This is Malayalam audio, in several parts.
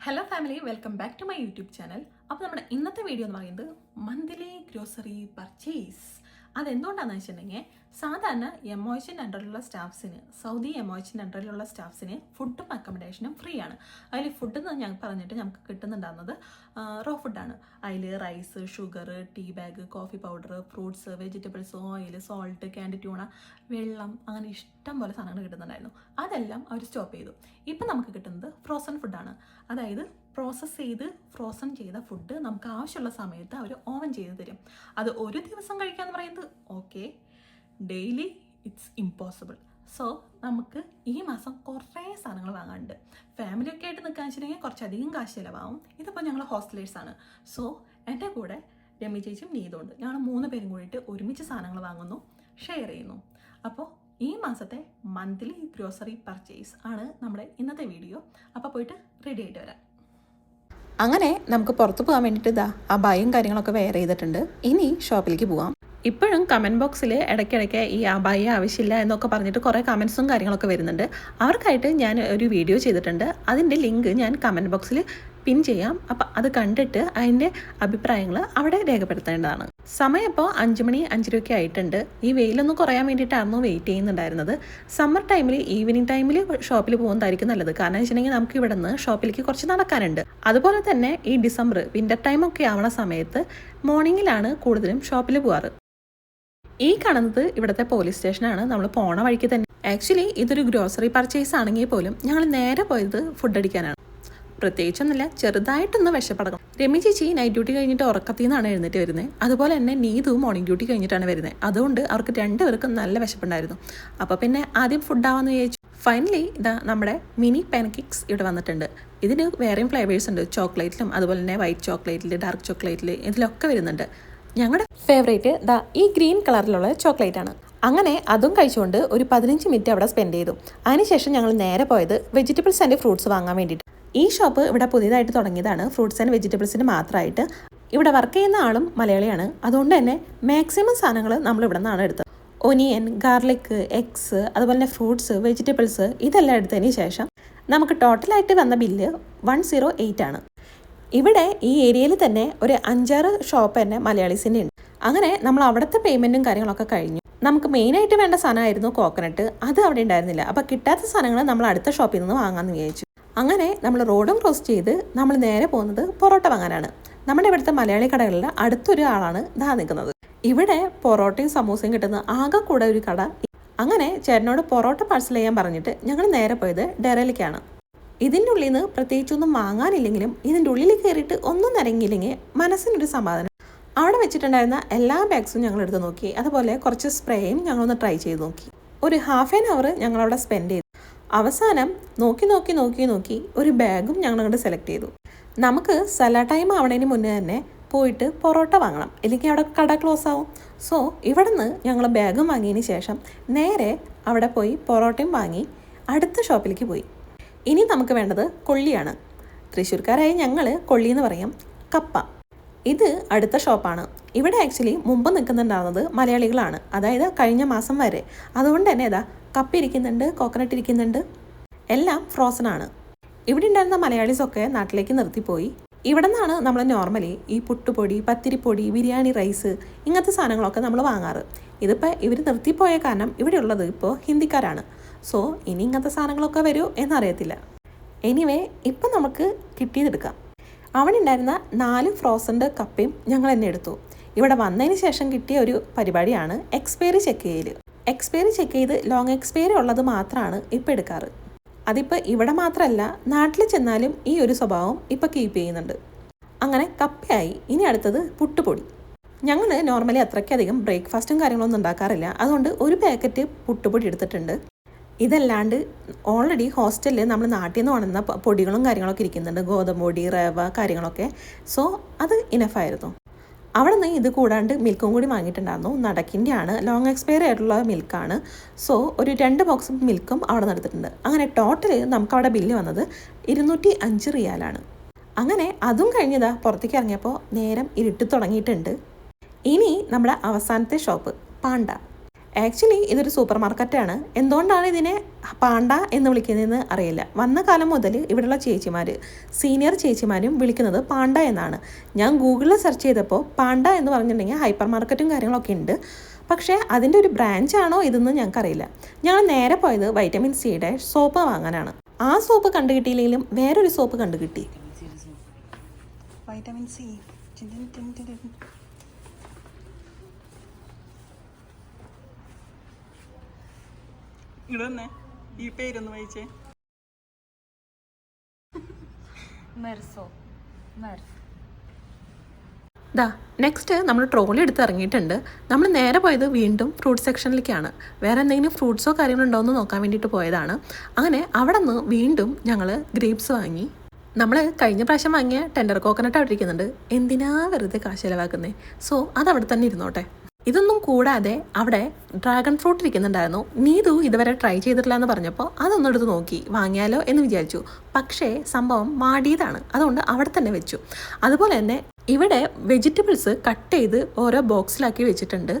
Hello family welcome back to my YouTube channel അപ്പോൾ നമ്മുടെ ഇന്നത്തെ വീഡിയോ എന്ന് പറയുന്നത് മന്ത്ലി ഗ്രോസറി പർച്ചേസ് അതെന്തുകൊണ്ടാണെന്ന് വെച്ചിട്ടുണ്ടെങ്കിൽ സാധാരണ എമോയിച്ചിന്റെ അണ്ടറിലുള്ള സ്റ്റാഫ്സിന് സൗദി എമോയിച്ചിന്റെ അണ്ടറിലുള്ള സ്റ്റാഫ്സിന് ഫുഡും അക്കോമഡേഷനും ഫ്രീ ആണ്. അതിൽ ഫുഡ് എന്ന് ഞാൻ പറഞ്ഞിട്ട് ഞങ്ങൾക്ക് കിട്ടുന്നുണ്ടാകുന്നത് റോ ഫുഡാണ് അതിൽ rice sugar tea bag coffee powder fruits vegetables oil salt candy tuna വെള്ളം അങ്ങനെ ഇഷ്ടം പോലെ സാധനങ്ങൾ കിട്ടുന്നുണ്ടായിരുന്നു. അതെല്ലാം അവർ സ്റ്റോപ്പ് ചെയ്തു. ഇപ്പം നമുക്ക് കിട്ടുന്നത് ഫ്രോസൺ ഫുഡാണ് അതായത് പ്രോസസ്സ് ചെയ്ത് ഫ്രോസൺ ചെയ്ത ഫുഡ് നമുക്ക് ആവശ്യമുള്ള സമയത്ത് അവർ ഓവൻ ചെയ്ത് തരും. അത് ഒരു ദിവസം കഴിക്കാമെന്ന് പറയുന്നത് okay daily it's impossible so നമുക്ക് ഈ മാസം കുറേ സാധനങ്ങൾ വാങ്ങാനുണ്ട്. ഫാമിലി ഒക്കെ ആയിട്ട് നിൽക്കാൻ വെച്ചിട്ടുണ്ടെങ്കിൽ കുറച്ചധികം കാശ് ചിലവാകും. ഇതിപ്പോൾ ഞങ്ങൾ ഹോസ്റ്റലേഴ്സാണ് സോ എന്റെ കൂടെ രമി ചേച്ചിയും നീതുണ്ട് ഞങ്ങൾ മൂന്ന് പേരും കൂടിയിട്ട് ഒരുമിച്ച് സാധനങ്ങൾ വാങ്ങുന്നു ഷെയർ ചെയ്യുന്നു. അപ്പോൾ ഈ മാസത്തെ മന്ത്ലി ഗ്രോസറി പർച്ചേസ് ആണ് നമ്മുടെ ഇന്നത്തെ വീഡിയോ അപ്പോൾ പോയിട്ട് റെഡി ആയിട്ട് വരാം. അങ്ങനെ നമുക്ക് പുറത്തു പോകാൻ വേണ്ടിയിട്ട് ഇതാ ആ ഭയം കാര്യങ്ങളൊക്കെ വെയർ ചെയ്തിട്ടുണ്ട്. ഇനി ഷോപ്പിലേക്ക് പോവാം. ഇപ്പോഴും കമന്റ് ബോക്സിൽ ഇടയ്ക്കിടയ്ക്ക് ഈ അബായി ആവശ്യമില്ല എന്നൊക്കെ പറഞ്ഞിട്ട് കുറേ കമൻസും കാര്യങ്ങളൊക്കെ വരുന്നുണ്ട്. അവർക്കായിട്ട് ഞാൻ ഒരു വീഡിയോ ചെയ്തിട്ടുണ്ട്. അതിന്റെ ലിങ്ക് ഞാൻ കമന്റ് ബോക്സിൽ പിൻ ചെയ്യാം. അപ്പം അത് കണ്ടിട്ട് അതിന്റെ അഭിപ്രായങ്ങൾ അവിടെ രേഖപ്പെടുത്തേണ്ടതാണ്. സമയം ഇപ്പോൾ അഞ്ച് മണി അഞ്ചരയൊക്കെ ആയിട്ടുണ്ട്. ഈ വെയിലൊന്നും കുറയാൻ വേണ്ടിയിട്ടായിരുന്നു വെയിറ്റ് ചെയ്യുന്നുണ്ടായിരുന്നത്. സമ്മർ ടൈമിൽ ഈവനിങ് ടൈമിൽ ഷോപ്പിൽ പോകുന്നതായിരിക്കും നല്ലത്. കാരണം വെച്ചിട്ടുണ്ടെങ്കിൽ നമുക്ക് ഇവിടെ നിന്ന് ഷോപ്പിലേക്ക് കുറച്ച് നടക്കാനുണ്ട്. അതുപോലെ തന്നെ ഈ ഡിസംബർ വിന്റർ ടൈമൊക്കെ ആവണ സമയത്ത് മോർണിംഗിലാണ് കൂടുതലും ഷോപ്പിൽ പോകാറ് ഈ കാണുന്നത് ഇവിടുത്തെ പോലീസ് സ്റ്റേഷനാണ് നമ്മൾ പോണ വഴിക്ക് തന്നെ. ആക്ച്വലി ഇതൊരു ഗ്രോസറി പർച്ചേസ് ആണെങ്കിൽ പോലും ഞങ്ങൾ നേരെ പോയത് ഫുഡ് അടിക്കാനാണ്. പ്രത്യേകിച്ചൊന്നുമില്ല ചെറുതായിട്ടൊന്ന് വിശപ്പടക്കണം രമി ചേച്ചി നൈറ്റ് ഡ്യൂട്ടി കഴിഞ്ഞിട്ട് ഉറക്കത്തിൽ നിന്നാണ് എഴുന്നേറ്റ് വരുന്നത് അതുപോലെ തന്നെ നീതു മോർണിംഗ് ഡ്യൂട്ടി കഴിഞ്ഞിട്ടാണ് വരുന്നത് അതുകൊണ്ട് അവർക്ക് രണ്ടുപേർക്കും നല്ല വിശപ്പുണ്ടായിരുന്നു. അപ്പോൾ പിന്നെ ആദ്യം ഫുഡാവാന്ന് വിചാരിച്ചു. ഫൈനലി ഇതാ നമ്മുടെ മിനി പാൻകേക്സ് ഇവിടെ വന്നിട്ടുണ്ട്. ഇതിന് വേറെയും ഫ്ലേവേഴ്സ് ഉണ്ട്. ചോക്ലേറ്റിലും അതുപോലെ തന്നെ വൈറ്റ് ചോക്ലേറ്റിൽ ഡാർക്ക് ചോക്ലേറ്റിൽ ഇതിലൊക്കെ വരുന്നുണ്ട്. ഞങ്ങളുടെ ഫേവറേറ്റ് ദാ ഈ ഗ്രീൻ കളറിലുള്ള ചോക്ലേറ്റ് ആണ്. അങ്ങനെ അതും കഴിച്ചുകൊണ്ട് ഒരു പതിനഞ്ച് മിനിറ്റ് അവിടെ സ്പെൻഡ് ചെയ്തു. അതിനുശേഷം ഞങ്ങൾ നേരെ പോയത് വെജിറ്റബിൾസ് ആൻഡ് ഫ്രൂട്ട്സ് വാങ്ങാൻ വേണ്ടിയിട്ട്. ഈ ഷോപ്പ് ഇവിടെ പുതിയതായിട്ട് തുടങ്ങിയതാണ്. ഫ്രൂട്ട്സ് ആൻഡ് വെജിറ്റബിൾസിന് മാത്രമായിട്ട് ഇവിടെ വർക്ക് ചെയ്യുന്ന ആളും മലയാളിയാണ്. അതുകൊണ്ട് തന്നെ മാക്സിമം സാധനങ്ങൾ നമ്മൾ ഇവിടെ നിന്നാണ് എടുത്തത്. ഒനിയൻ ഗാർലിക് എഗ്സ് അതുപോലെ തന്നെ ഫ്രൂട്ട്സ് വെജിറ്റബിൾസ് ഇതെല്ലാം എടുത്തതിന് ശേഷം നമുക്ക് ടോട്ടലായിട്ട് വന്ന ബില്ല് വൺ സീറോ എയ്റ്റ് ആണ്. ഇവിടെ ഈ ഏരിയയിൽ തന്നെ ഒരു അഞ്ചാറ് ഷോപ്പ് തന്നെ മലയാളീസിന്റെ ഉണ്ട്. അങ്ങനെ നമ്മൾ അവിടുത്തെ പേയ്മെന്റും കാര്യങ്ങളൊക്കെ കഴിഞ്ഞു. നമുക്ക് മെയിനായിട്ട് വേണ്ട സാധനമായിരുന്നു കോക്കനട്ട് അത് അവിടെ ഉണ്ടായിരുന്നില്ല. അപ്പോൾ കിട്ടാത്ത സാധനങ്ങൾ നമ്മൾ അടുത്ത ഷോപ്പിൽ നിന്ന് വാങ്ങാമെന്ന് വിചാരിച്ചു. അങ്ങനെ നമ്മൾ റോഡും ക്രോസ് ചെയ്ത് നമ്മൾ നേരെ പോകുന്നത് പൊറോട്ട വാങ്ങാനാണ്. നമ്മുടെ ഇവിടുത്തെ മലയാളി കടകളിൽ അടുത്തൊരു ആളാണ് ധാ നിൽക്കുന്നത്. ഇവിടെ പൊറോട്ടയും സമൂസയും കിട്ടുന്ന ആകെ കൂടെ ഒരു കട. അങ്ങനെ ചേട്ടനോട് പൊറോട്ട പാഴ്സൽ ചെയ്യാൻ പറഞ്ഞിട്ട് ഞങ്ങൾ നേരെ പോയത് ഡെറയിലേക്കാണ് ഇതിന്റെ ഉള്ളിൽ നിന്ന് പ്രത്യേകിച്ചൊന്നും വാങ്ങാനില്ലെങ്കിലും ഇതിന്റെ ഉള്ളിൽ കയറിയിട്ട് ഒന്നും നിരങ്ങിയില്ലെങ്കിൽ മനസ്സിനൊരു സമാധാനം. അവിടെ വെച്ചിട്ടുണ്ടായിരുന്ന എല്ലാ ബാഗ്സും ഞങ്ങൾ എടുത്ത് നോക്കി. അതുപോലെ കുറച്ച് സ്പ്രേയും ഞങ്ങളൊന്ന് ട്രൈ ചെയ്ത് നോക്കി. ഒരു ഹാഫ് ആൻ അവർ ഞങ്ങളവിടെ സ്പെൻഡ് ചെയ്തു. അവസാനം നോക്കി നോക്കി നോക്കി നോക്കി ഒരു ബാഗും ഞങ്ങൾ അങ്ങോട്ട് സെലക്ട് ചെയ്തു. നമുക്ക് സല ടൈം ആവണതിന് മുന്നേ തന്നെ പോയിട്ട് പൊറോട്ട വാങ്ങണം. ഇല്ലെങ്കിൽ അവിടെ കട ക്ലോസ് ആവും. സോ ഇവിടെ നിന്ന് ഞങ്ങൾ ബാഗും വാങ്ങിയതിന് ശേഷം നേരെ അവിടെ പോയി പൊറോട്ടയും വാങ്ങി അടുത്ത ഷോപ്പിലേക്ക് പോയി. ഇനി നമുക്ക് വേണ്ടത് കൊള്ളിയാണ്. തൃശ്ശൂർക്കാരായ ഞങ്ങൾ കൊള്ളി എന്ന് പറയും. കപ്പ. ഇത് അടുത്ത ഷോപ്പാണ് ഇവിടെ ആക്ച്വലി മുമ്പ് നിൽക്കുന്നുണ്ടാകുന്നത് മലയാളികളാണ്. അതായത് കഴിഞ്ഞ മാസം വരെ. അതുകൊണ്ട് തന്നെ ഇതാ കപ്പ ഇരിക്കുന്നുണ്ട് കോക്കനട്ട് ഇരിക്കുന്നുണ്ട് എല്ലാം ഫ്രോസൺ ആണ്. ഇവിടെ ഉണ്ടായിരുന്ന മലയാളീസൊക്കെ നാട്ടിലേക്ക് നിർത്തിപ്പോയി. ഇവിടെ നിന്നാണ് നമ്മൾ നോർമലി ഈ പുട്ടുപൊടി പത്തിരിപ്പൊടി ബിരിയാണി റൈസ് ഇങ്ങനത്തെ സാധനങ്ങളൊക്കെ നമ്മൾ വാങ്ങാറ്. ഇതിപ്പോൾ ഇവർ നിർത്തിപ്പോയ കാരണം ഇവിടെ ഉള്ളത് ഇപ്പോൾ ഹിന്ദിക്കാരാണ്. സോ ഇനി ഇങ്ങനത്തെ സാധനങ്ങളൊക്കെ വരൂ എന്നറിയത്തില്ല. എനിവേ ഇപ്പം നമുക്ക് കിട്ടിയതെടുക്കാം. അവിടെ ഉണ്ടായിരുന്ന നാല് ഫ്രോസന്റെ കപ്പയും ഞങ്ങൾ തന്നെ എടുത്തു. ഇവിടെ വന്നതിന് ശേഷം കിട്ടിയ ഒരു പരിപാടിയാണ് എക്സ്പയറി ചെക്ക് ചെയ്യൽ എക്സ്പയറി ചെക്ക് ചെയ്ത് ലോങ് എക്സ്പയറി ഉള്ളത് മാത്രമാണ് ഇപ്പോൾ എടുക്കാറ്. അതിപ്പോൾ ഇവിടെ മാത്രമല്ല നാട്ടിൽ ചെന്നാലും ഈ ഒരു സ്വഭാവം ഇപ്പോൾ കീപ്പ് ചെയ്യുന്നുണ്ട്. അങ്ങനെ കപ്പയായി ഇനി അടുത്തത് പുട്ടുപൊടി. ഞങ്ങൾ നോർമലി അത്രയ്ക്കധികം ബ്രേക്ക്ഫാസ്റ്റും കാര്യങ്ങളൊന്നും ഉണ്ടാക്കാറില്ല. അതുകൊണ്ട് ഒരു പാക്കറ്റ് പുട്ടുപൊടി എടുത്തിട്ടുണ്ട്. ഇതല്ലാണ്ട് ഓൾറെഡി ഹോസ്റ്റലിൽ നമ്മൾ നാട്ടിൽ നിന്ന് ഉണന്ന പൊടികളും കാര്യങ്ങളൊക്കെ ഇരിക്കുന്നുണ്ട്. ഗോതമ്പൊടി റവ കാര്യങ്ങളൊക്കെ. സോ അത് ഇനഫായിരുന്നു അവിടെ നിന്ന് ഇത് കൂടാണ്ട് മിൽക്കും കൂടി വാങ്ങിയിട്ടുണ്ടായിരുന്നു. നടക്കിന്റെ ആണ് ലോങ് എക്സ്പയർ ആയിട്ടുള്ള മിൽക്കാണ് സോ ഒരു രണ്ട് ബോക്സ് മിൽക്കും അവിടെ നിന്ന് എടുത്തിട്ടുണ്ട്. അങ്ങനെ ടോട്ടൽ നമുക്ക് അവിടെ ബില്ല് വന്നത് ഇരുന്നൂറ്റി അഞ്ച് റിയാലാണ് അങ്ങനെ അതും കഴിഞ്ഞതാ പുറത്തേക്ക് ഇറങ്ങിയപ്പോൾ നേരം ഇരുട്ടി തുടങ്ങിയിട്ടുണ്ട്. ഇനി നമ്മുടെ അവസാനത്തെ ഷോപ്പ് പാണ്ട. ആക്ച്വലി ഇതൊരു സൂപ്പർ മാർക്കറ്റാണ് എന്തുകൊണ്ടാണ് ഇതിനെ പാണ്ട എന്ന് വിളിക്കുന്നതെന്ന് അറിയില്ല. വന്ന കാലം മുതൽ ഇവിടെയുള്ള ചേച്ചിമാർ സീനിയർ ചേച്ചിമാരും വിളിക്കുന്നത് പാണ്ട എന്നാണ്. ഞാൻ ഗൂഗിളിൽ സെർച്ച് ചെയ്തപ്പോൾ പാണ്ട എന്ന് പറഞ്ഞിട്ടുണ്ടെങ്കിൽ ഹൈപ്പർ മാർക്കറ്റും കാര്യങ്ങളൊക്കെ ഉണ്ട്. പക്ഷേ അതിന്റെ ഒരു ബ്രാഞ്ച് ആണോ ഇതെന്ന് ഞങ്ങൾക്കറിയില്ല. ഞങ്ങൾ നേരെ പോയത് വൈറ്റമിൻ സിയുടെ സോപ്പ് വാങ്ങാനാണ്. ആ സോപ്പ് കണ്ടു കിട്ടിയില്ലെങ്കിലും വേറൊരു സോപ്പ് കണ്ടു കിട്ടി വൈറ്റമിൻ സി ഇടന്നെ. ഈ പേരൊന്ന് വായിച്ചേ. മെർസോ. മെർസ്. ദാ നെക്സ്റ്റ് നമ്മൾ ട്രോളി എടുത്ത് ഇറങ്ങിയിട്ടുണ്ട്. നമ്മൾ നേരെ പോയത് വീണ്ടും ഫ്രൂട്ട് സെക്ഷനിലേക്കാണ് വേറെ എന്തെങ്കിലും ഫ്രൂട്ട്സോ കാര്യങ്ങളോ ഉണ്ടോ എന്ന് നോക്കാൻ വേണ്ടിയിട്ട് പോയതാണ്. അങ്ങനെ അവിടെ നിന്ന് വീണ്ടും ഞങ്ങൾ ഗ്രേപ്സ് വാങ്ങി. നമ്മൾ കഴിഞ്ഞ പ്രാവശ്യം വാങ്ങിയ ടെൻഡർ കോക്കനട്ട് അവിടെ ഇരിക്കുന്നുണ്ട്. എന്തിനാ വെറുതെ കാശ് ചിലവാക്കുന്നത് സോ അത് അവിടെ തന്നെ ഇരുന്നോട്ടെ. ഇതൊന്നും കൂടാതെ അവിടെ ഡ്രാഗൺ ഫ്രൂട്ട് ഇരിക്കുന്നുണ്ടായിരുന്നു. നീതു ഇതുവരെ ട്രൈ ചെയ്തിട്ടില്ല എന്ന് പറഞ്ഞപ്പോൾ അതൊന്നും എടുത്ത് നോക്കി. വാങ്ങിയാലോ എന്ന് വിചാരിച്ചു. പക്ഷേ സംഭവം മാടിയതാണ്. അതുകൊണ്ട് അവിടെ തന്നെ വെച്ചു. അതുപോലെ തന്നെ ഇവിടെ വെജിറ്റബിൾസ് കട്ട് ചെയ്ത് ഓരോ ബോക്സിലാക്കി വെച്ചിട്ടുണ്ട്.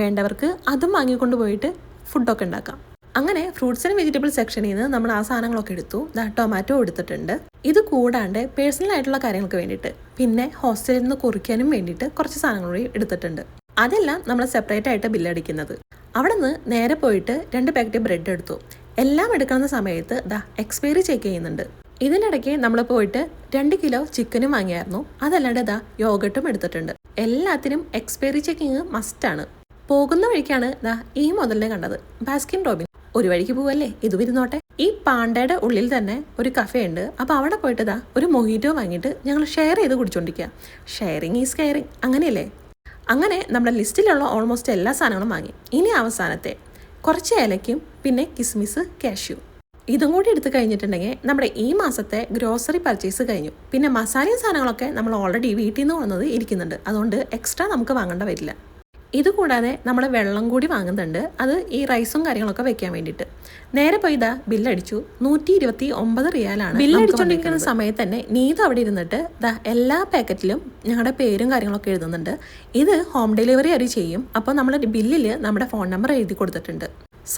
വേണ്ടവർക്ക് അതും വാങ്ങിക്കൊണ്ട് പോയിട്ട് ഫുഡൊക്കെ ഉണ്ടാക്കാം. അങ്ങനെ ഫ്രൂട്ട്സ് ആൻഡ് വെജിറ്റബിൾ സെക്ഷനിൽ നിന്ന് നമ്മൾ ആ സാധനങ്ങളൊക്കെ എടുത്തു. ടൊമാറ്റോ എടുത്തിട്ടുണ്ട്. ഇത് കൂടാണ്ട് പേഴ്സണൽ ആയിട്ടുള്ള കാര്യങ്ങൾക്ക് വേണ്ടിയിട്ട്. പിന്നെ ഹോസ്റ്റലിൽ നിന്ന് കുറിക്കാനും വേണ്ടിയിട്ട് കുറച്ച് സാധനങ്ങൾ എടുത്തിട്ടുണ്ട്. അതെല്ലാം നമ്മൾ സെപ്പറേറ്റ് ആയിട്ട് ബില്ലടിക്കുന്നത് അവിടെ നിന്ന് നേരെ പോയിട്ട് രണ്ട് പാക്കറ്റ് ബ്രെഡ് എടുത്തു. എല്ലാം എടുക്കുന്ന സമയത്ത് ദാ എക്സ്പയറി ചെക്ക് ചെയ്യുന്നുണ്ട്. ഇതിനിടയ്ക്ക് നമ്മൾ പോയിട്ട് രണ്ട് കിലോ ചിക്കനും വാങ്ങിയായിരുന്നു. അതല്ലാണ്ട് ദാ യോഗട്ടും എടുത്തിട്ടുണ്ട്. എല്ലാത്തിനും എക്സ്പയറി ചെക്കിങ് മസ്റ്റാണ് പോകുന്ന വഴിക്കാണ് ദാ ഈ മുതലിനെ കണ്ടത്. ബാസ്കിൻ റോബിൻ ഒരു വഴിക്ക് പോവല്ലേ? ഇത് ഇരുന്നോട്ടെ. ഈ പാണ്ടയുടെ ഉള്ളിൽ തന്നെ ഒരു കഫേ ഉണ്ട്. അപ്പോൾ അവിടെ പോയിട്ട് ദാ ഒരു മൊഹീറ്റോ വാങ്ങിയിട്ട് ഞങ്ങൾ ഷെയർ ചെയ്ത് കുടിച്ചോണ്ടിരിക്കുക ഷെയറിങ് ഈസ് കെയറിങ് അങ്ങനെയല്ലേ? അങ്ങനെ നമ്മുടെ ലിസ്റ്റിലുള്ള ഓൾമോസ്റ്റ് എല്ലാ സാധനങ്ങളും വാങ്ങി. ഇനി അവസാനത്തെ. കുറച്ച് ഏലയ്ക്കും പിന്നെ കിസ്മിസ് കാഷ്യൂ ഇതും കൂടി എടുത്തു കഴിഞ്ഞിട്ടുണ്ടെങ്കിൽ നമ്മുടെ ഈ മാസത്തെ ഗ്രോസറി പർച്ചേസ് കഴിഞ്ഞു. പിന്നെ മസാലയും സാധനങ്ങളൊക്കെ നമ്മൾ ഓൾറെഡി വീട്ടിൽ നിന്ന് വന്നത് ഇരിക്കുന്നുണ്ട്. അതുകൊണ്ട് എക്സ്ട്രാ നമുക്ക് വാങ്ങേണ്ട വരില്ല. ഇതുകൂടാതെ നമ്മൾ വെള്ളം കൂടി വാങ്ങുന്നുണ്ട്. അത് ഈ റൈസും കാര്യങ്ങളൊക്കെ വെക്കാൻ വേണ്ടിയിട്ട്. നേരെ പോയി ഇതാ ബില്ലടിച്ചു. നൂറ്റി ഇരുപത്തി ഒമ്പത് റിയാലാണ് ബില്ലടിച്ചുകൊണ്ടിരിക്കുന്ന സമയത്ത് തന്നെ നീത് അവിടെ ഇരുന്നിട്ട് ദാ എല്ലാ പാക്കറ്റിലും ഞങ്ങളുടെ പേരും കാര്യങ്ങളൊക്കെ എഴുതുന്നുണ്ട്. ഇത് ഹോം ഡെലിവറി അവർ ചെയ്യും. അപ്പോൾ നമ്മൾ ബില്ലിൽ നമ്മുടെ ഫോൺ നമ്പർ എഴുതി കൊടുത്തിട്ടുണ്ട്.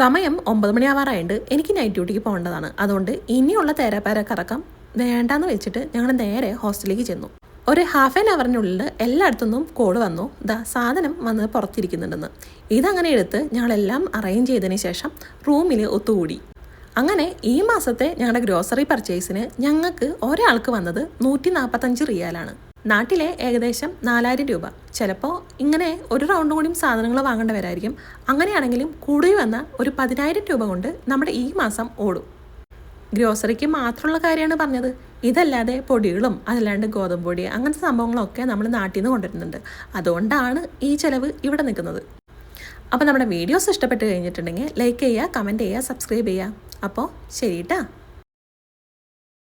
സമയം ഒമ്പത് മണിയാവാറായുണ്ട് എനിക്ക് നൈറ്റ് ഡ്യൂട്ടിക്ക് പോകേണ്ടതാണ്. അതുകൊണ്ട് ഇനിയുള്ള തേരാപ്പാര കറക്കം വേണ്ടാന്ന് വെച്ചിട്ട് ഞങ്ങൾ നേരെ ഹോസ്റ്റലിലേക്ക് ചെന്നു. ഒരു ഹാഫ് ആൻ അവറിനുള്ളിൽ എല്ലായിടത്തുനിന്നും കോഡ് വന്നു. ദാ സാധനം വന്ന് പുറത്തിരിക്കുന്നുണ്ടെന്ന്. ഇതങ്ങനെ എടുത്ത് ഞങ്ങളെല്ലാം അറേഞ്ച് ചെയ്തതിന് ശേഷം റൂമിൽ ഒത്തുകൂടി. അങ്ങനെ ഈ മാസത്തെ ഞങ്ങളുടെ ഗ്രോസറി പർച്ചേസിന് ഞങ്ങൾക്ക് ഒരാൾക്ക് വന്നത് നൂറ്റി നാൽപ്പത്തഞ്ച് റിയാലാണ്. നാട്ടിലെ ഏകദേശം നാലായിരം രൂപ. ചിലപ്പോൾ ഇങ്ങനെ ഒരു റൗണ്ട് കൂടിയും സാധനങ്ങൾ വാങ്ങേണ്ടവരായിരിക്കും. അങ്ങനെയാണെങ്കിലും കൂടി വന്ന ഒരു പതിനായിരം രൂപ കൊണ്ട് നമ്മുടെ ഈ മാസം ഓടും. ഗ്രോസറിക്ക് മാത്രമുള്ള കാര്യമാണ് പറഞ്ഞത്. ഇതല്ലാതെ പൊടികളും അതല്ലാണ്ട് ഗോതമ്പ് പൊടി അങ്ങനത്തെ സംഭവങ്ങളൊക്കെ നമ്മൾ നാട്ടിൽ നിന്ന് കൊണ്ടുവരുന്നുണ്ട്. അതുകൊണ്ടാണ് ഈ ചിലവ് ഇവിടെ നിൽക്കുന്നത്. അപ്പോൾ നമ്മുടെ വീഡിയോസ് ഇഷ്ടപ്പെട്ട് കഴിഞ്ഞിട്ടുണ്ടെങ്കിൽ ലൈക്ക് ചെയ്യുക കമന്റ് ചെയ്യുക സബ്സ്ക്രൈബ് ചെയ്യുക. അപ്പോൾ ശരി കേട്ടോ